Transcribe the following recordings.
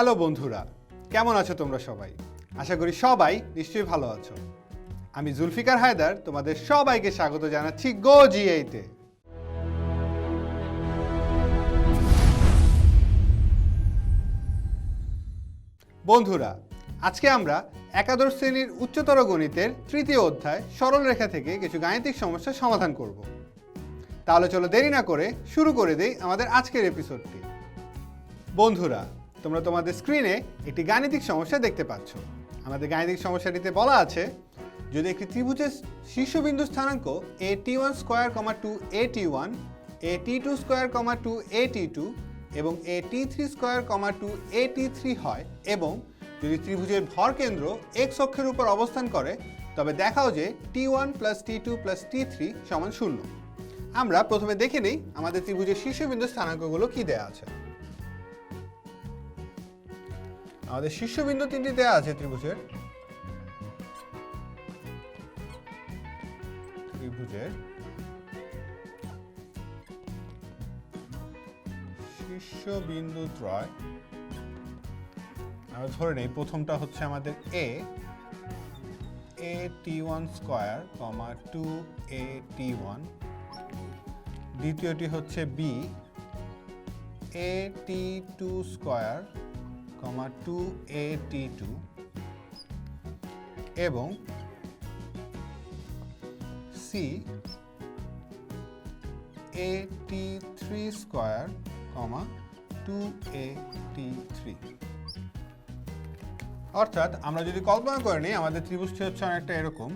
Hello বন্ধুরা, কেমন আছো তোমরা সবাই? আশা করি সবাই নিশ্চয়ই ভালো আছো। আমি জুলফিকার হায়দার, তোমাদের সবাইকে স্বাগত জানাচ্ছি গো জিএইতে বন্ধুরা, আজকে আমরা একাদশ শ্রেণির উচ্চতর গণিতের তৃতীয় অধ্যায় সরলরেখা থেকে কিছু গাণিতিক সমস্যার সমাধান করব। তাহলে চলো দেরি না করে শুরু করে দেই আমাদের আজকের এপিসোডটি বন্ধুরা তোমরা তোমাদের স্ক্রিনে একটি গাণিতিক সমস্যা দেখতে পাচ্ছ। আমাদের গাণিতিক সমস্যাটিতে বলা আছে, যদি একটি ত্রিভুজের শীর্ষবিন্দু স্থানাঙ্ক a t one square comma two a t one a t two square comma two a t two এবং a t three square comma two a t three হয় এবং যদি ত্রিভুজের ভর কেন্দ্র এক্স অক্ষের উপর অবস্থান করে, তবে দেখাও যে t one plus t two plus t three সমান শূন্য। আমরা প্রথমে দেখে নেই আমাদের ত্রিভুজের শীর্ষবিন্দু স্থানাঙ্কগুলো কী দেওয়া আছে। আমাদের শীর্ষবিন্দু তিনটি দেওয়া আছে ত্রিভুজের। ত্রিভুজের শীর্ষবিন্দু ত্রয়। আমরা ধরে নেই, প্রথমটা হচ্ছে আমাদের A a t one square comma two a t one দ্বিতীয়টি হচ্ছে B a t two square comma two a t two এবং C a t three square comma two a t three. অর্থাৎ আমরা যদি কল্পনা করে নিই, আমাদের ত্রিভুজটি হচ্ছে অনেকটা এরকম।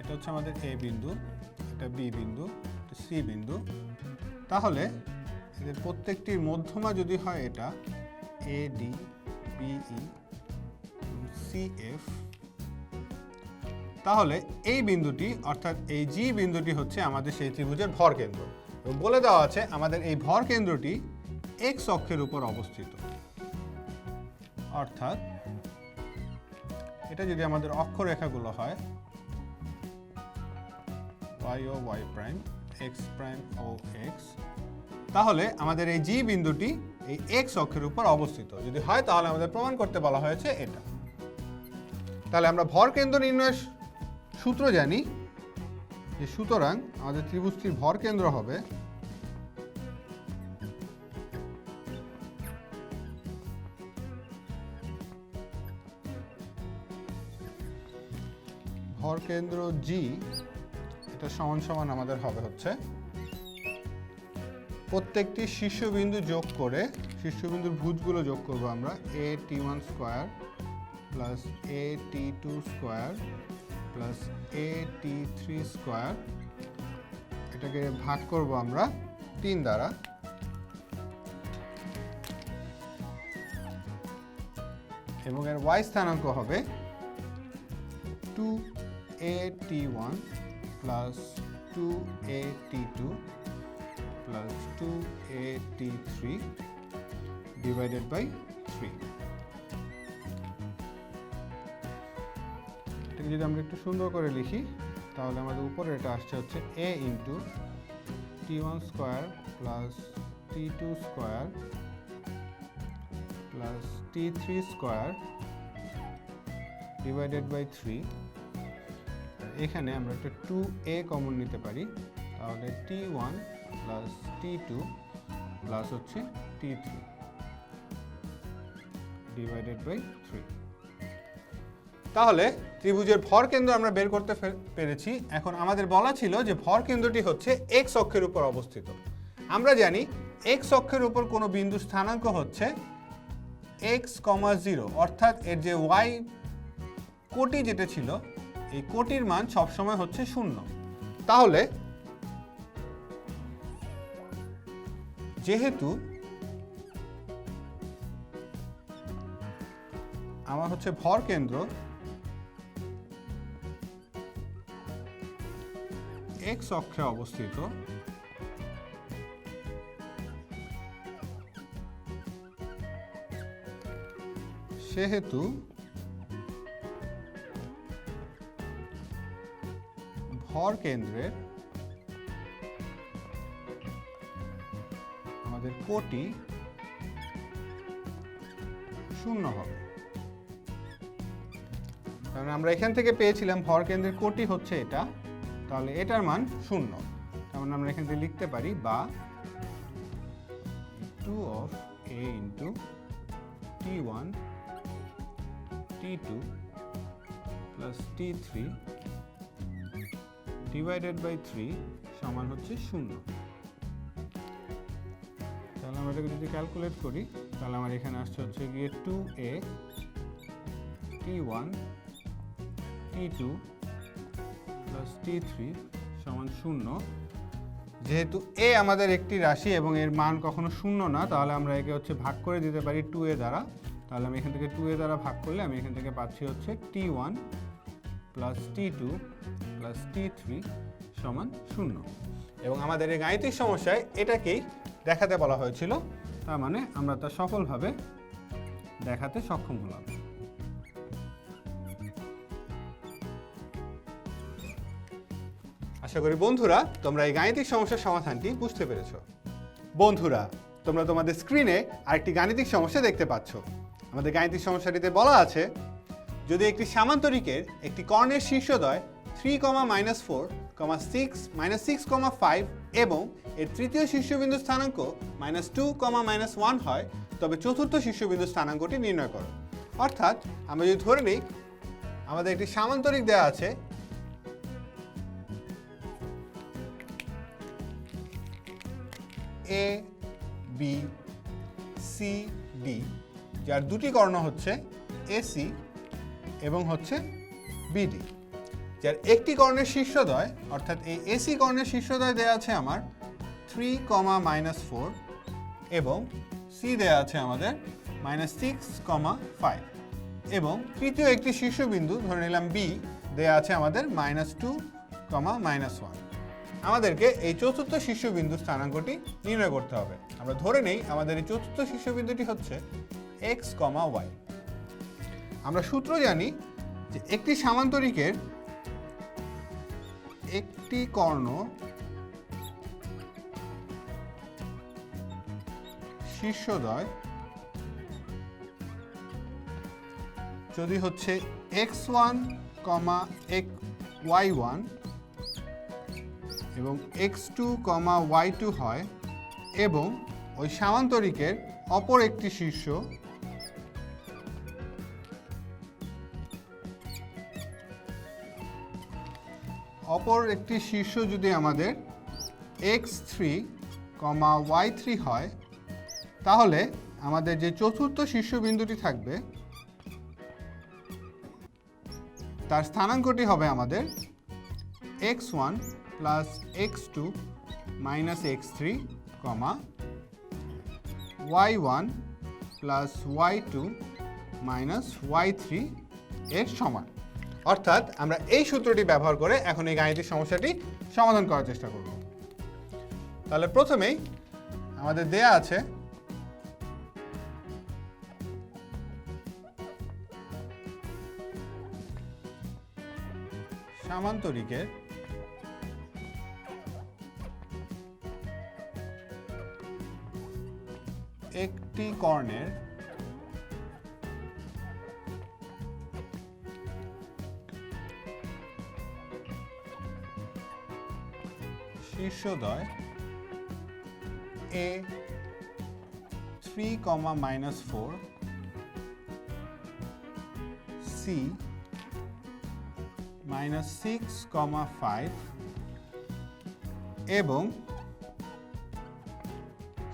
এটা হচ্ছে আমাদের এ বিন্দু, এটা বি বিন্দু সি বিন্দু। তাহলে এদের প্রত্যেকটির মধ্যমা যদি হয় এটা A D BE C F তাহলে এই বিন্দুটি, অর্থাৎ এই জি বিন্দুটি হচ্ছে আমাদের সেই ত্রিভুজের ভর কেন্দ্র। এবং বলে দেওয়া আছে আমাদের এই ভর কেন্দ্রটি এক্স অক্ষের উপর অবস্থিত। অর্থাৎ এটা যদি আমাদের অক্ষরেখাগুলো হয়, y ও y প্রাইম x প্রাইম ও x তাহলে আমাদের এই জি বিন্দুটি এই এক্স অক্ষের উপর অবস্থিত। যদি হয় তাহলে আমাদের প্রমাণ করতে বলা হয়েছে এটা। তাহলে আমরা ভর কেন্দ্র নির্ণয়ের সূত্র জানি যে সুতরাং আমাদের ত্রিভুজটির ভর কেন্দ্র হবে ভর কেন্দ্র জি এটা সমান সমান আমাদের হবে হচ্ছে প্রত্যেকটি শীর্ষবিন্দু যোগ করে শীর্ষবিন্দুর ভুজগুলো যোগ করব আমরা a t one square plus a t two square plus a t three square এটাকে ভাগ করব আমরা তিন দ্বারা। এবং এর ওয়াই স্থানাঙ্ক হবে two a t one plus two a t two t three divided by three এটাকে যদি আমরা একটু সুন্দর করে লিখি, তাহলে আমাদের উপরে এটা আসছে হচ্ছে a into t one square plus t two square plus t three square divided by three এখানে আমরা একটা টু এ কমন নিতে পারি, তাহলে t one plus t two plus হচ্ছে t three divided by three তাহলে ত্রিভুজের ভর কেন্দ্র আমরা বের করতে পেরেছি। এখন আমাদের বলা ছিল যে ভর কেন্দ্রটি হচ্ছে এক্স অক্ষের উপর অবস্থিত। আমরা জানি এক্স অক্ষের উপর কোনো বিন্দু স্থানাঙ্ক হচ্ছে এক্স কমা জিরো অর্থাৎ এর যে ওয়াই কোটি যেটা ছিল, এই কোটির মান সবসময় হচ্ছে শূন্য। তাহলে যেহেতু আমার হচ্ছে ভর কেন্দ্র এক্স অক্ষে অবস্থিত সেহেতু ভর কেন্দ্রের আমাদের কোটি শূন্য হবে। কারণ আমরা এখান থেকে পেয়েছিলাম ভর কেন্দ্রের কোটি হচ্ছে এটা, তাহলে এটার মান শূন্য। তার মানে আমরা এখান থেকে লিখতে পারি বা two of a into t one, t two plus t three divided by three সমান হচ্ছে শূন্য। এটাকে যদি ক্যালকুলেট করি, তাহলে আমার এখানে আসছে হচ্ছে গিয়ে two a t one t two plus t three সমান শূন্য। যেহেতু এ আমাদের একটি রাশি এবং এর মান কখনো শূন্য না, তাহলে আমরা একে হচ্ছে ভাগ করে দিতে পারি টু এ দ্বারা। তাহলে আমি এখান থেকে টু এ দ্বারা ভাগ করলে আমি এখান থেকে পাচ্ছি হচ্ছে t one plus t two plus t three সমান শূন্য। এবং আমাদের এই গাণিতিক সমস্যায় এটাকেই দেখাতে বলা হয়েছিল। তার মানে আমরা তা সফলভাবে দেখাতে সক্ষম হলাম। আশা করি বন্ধুরা, তোমরা এই গাণিতিক সমস্যার সমাধানটি বুঝতে পেরেছ। বন্ধুরা, তোমরা তোমাদের স্ক্রিনে আরেকটি গাণিতিক সমস্যা দেখতে পাচ্ছ। আমাদের গাণিতিক সমস্যাটিতে বলা আছে, যদি একটি সামান্তরিকের একটি কর্ণের শীর্ষদয় three comma minus four comma six minus six comma five এবং এর তৃতীয় শীর্ষবিন্দু স্থানাঙ্ক minus two comma minus one হয়, তবে চতুর্থ শীর্ষবিন্দু স্থানাঙ্কটি নির্ণয় করো। অর্থাৎ আমরা যদি ধরে নিই, আমাদের একটি সামান্তরিক দেওয়া আছে। এ বি সি ডি যার দুটি কর্ণ হচ্ছে এসি এবং হচ্ছে বিডি যার একটি কর্ণের শীর্ষদয়, অর্থাৎ এই এসি কর্ণের শীর্ষদয় দেওয়া আছে আমার থ্রি কমা মাইনাস ফোর এবং সি দেওয়া আছে আমাদের মাইনাস সিক্স কমা ফাইভ। এবং তৃতীয় একটি শীর্ষবিন্দু, ধরে নিলাম বি দেওয়া আছে আমাদের minus two comma minus one. আমাদেরকে এই চতুর্থ শীর্ষবিন্দু স্থানাঙ্কটি নির্ণয় করতে হবে। আমরা ধরে নেই, আমাদের এই চতুর্থ শীর্ষবিন্দুটি হচ্ছে এক্স কমা ওয়াই আমরা সূত্র জানি যে একটি সামান্তরিকের একটি কর্ণ শীর্ষদয় যদি হচ্ছে এক্স ওয়ান কমা এক ওয়াই ওয়ান এবং x two comma y two হয় এবং ওই সামান্তরিকের অপর একটি শীর্ষ অপর একটি শীর্ষ যদি আমাদের x three comma y three হয়, তাহলে আমাদের যে চতুর্থ শীর্ষবিন্দুটি থাকবে, তার স্থানাঙ্কটি হবে আমাদের x one plus x two minus x three comma y one plus y two minus y three এর সমান। অর্থাৎ আমরা এই সূত্রটি ব্যবহার করে এখন এই গাণিতিক সমস্যাটি সমাধান করার চেষ্টা করব। তাহলে প্রথমেই আমাদের দেয়া আছে সামান্তরিকের একটি কর্ণের শীর্ষদয় A three comma minus four C minus six comma five এবং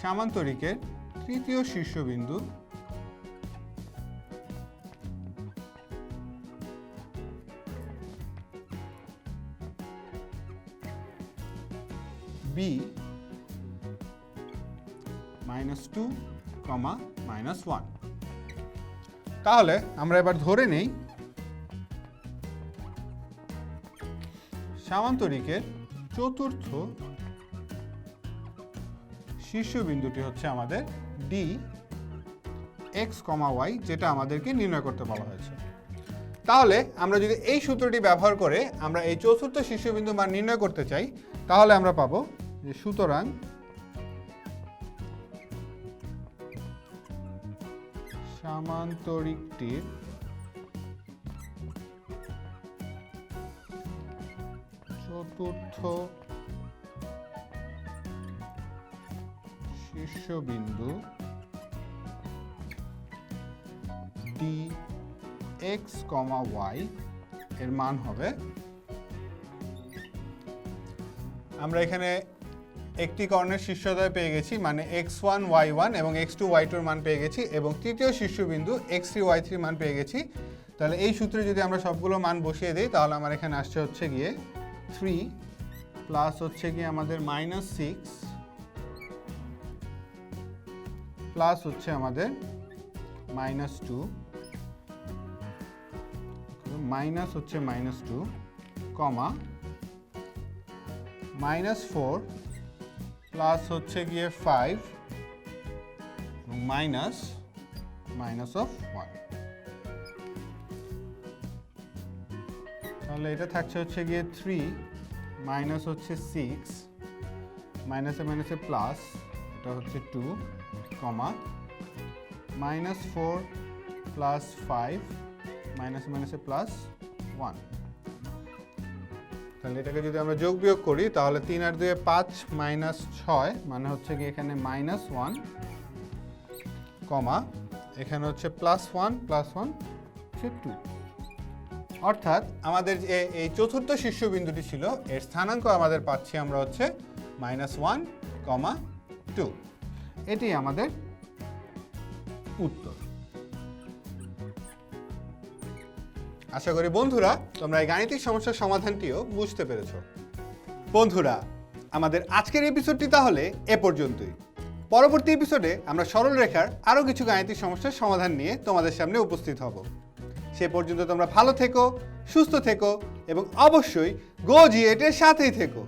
সামান্তরিকের তৃতীয় শীর্ষবিন্দু B minus two comma minus one তাহলে আমরা এবার ধরে নেই সামান্তরিকের চতুর্থ শীর্ষবিন্দুটি হচ্ছে আমাদের ডি এক্স কমা ওয়াই যেটা আমাদেরকে নির্ণয় করতে বলা হয়েছে। তাহলে আমরা যদি এই সূত্রটি ব্যবহার করে আমরা এই চতুর্থ শীর্ষবিন্দু মান নির্ণয় করতে চাই, তাহলে আমরা পাবো যে সুতরাং সামান্তরিকটির চতুর্থ শীর্ষবিন্দু ডি এক্স কমা ওয়াই এর মান হবে। আমরা এখানে একটি কর্ণের শীর্ষোদয় পেয়ে গেছি মানে এক্স ওয়ান ওয়াই ওয়ান এবং এক্স টু ওয়াই টুর মান পেয়ে গেছি এবং তৃতীয় শীর্ষবিন্দু এক্স থ্রি ওয়াই থ্রি মান পেয়ে গেছি। তাহলে এই সূত্রে যদি আমরা সবগুলো মান বসিয়ে দিই, তাহলে আমার এখানে আসছে হচ্ছে গিয়ে থ্রি প্লাস হচ্ছে গিয়ে আমাদের মাইনাস সিক্স প্লাস হচ্ছে আমাদের মাইনাস টু মাইনাস হচ্ছে minus two comma minus four plus হচ্ছে গিয়ে five minus minus of one তাহলে এটা থাকছে হচ্ছে গিয়ে থ্রি মাইনাস হচ্ছে সিক্স মাইনাসে মাইনাসে প্লাস এটা হচ্ছে two comma minus four plus five মাইনাসে মাইনাসে প্লাস ওয়ান তাহলে এটাকে যদি আমরা যোগ বিয়োগ করি, তাহলে তিন আর দুয়ে পাঁচ মাইনাস ছয় মানে হচ্ছে কি এখানে মাইনাস ওয়ান, কমা, এখানে হচ্ছে প্লাস ওয়ান প্লাস ওয়ান হচ্ছে টু। অর্থাৎ আমাদের যে এই চতুর্থ শীর্ষবিন্দুটি ছিল, এর স্থানাঙ্ক আমাদের পাচ্ছি আমরা হচ্ছে মাইনাস ওয়ান, কমা, টু। এটি আমাদের উত্তর। আশা করি বন্ধুরা, তোমরা এই গাণিতিক সমস্যার সমাধানটিও বুঝতে পেরেছ। বন্ধুরা, আমাদের আজকের এপিসোডটি তাহলে এ পর্যন্তই। পরবর্তী এপিসোডে আমরা সরল রেখার আরও কিছু গাণিতিক সমস্যার সমাধান নিয়ে তোমাদের সামনে উপস্থিত হব। সে পর্যন্ত তোমরা ভালো থেকো, সুস্থ থেকো এবং অবশ্যই গো জিএটের সাথেই থেকো।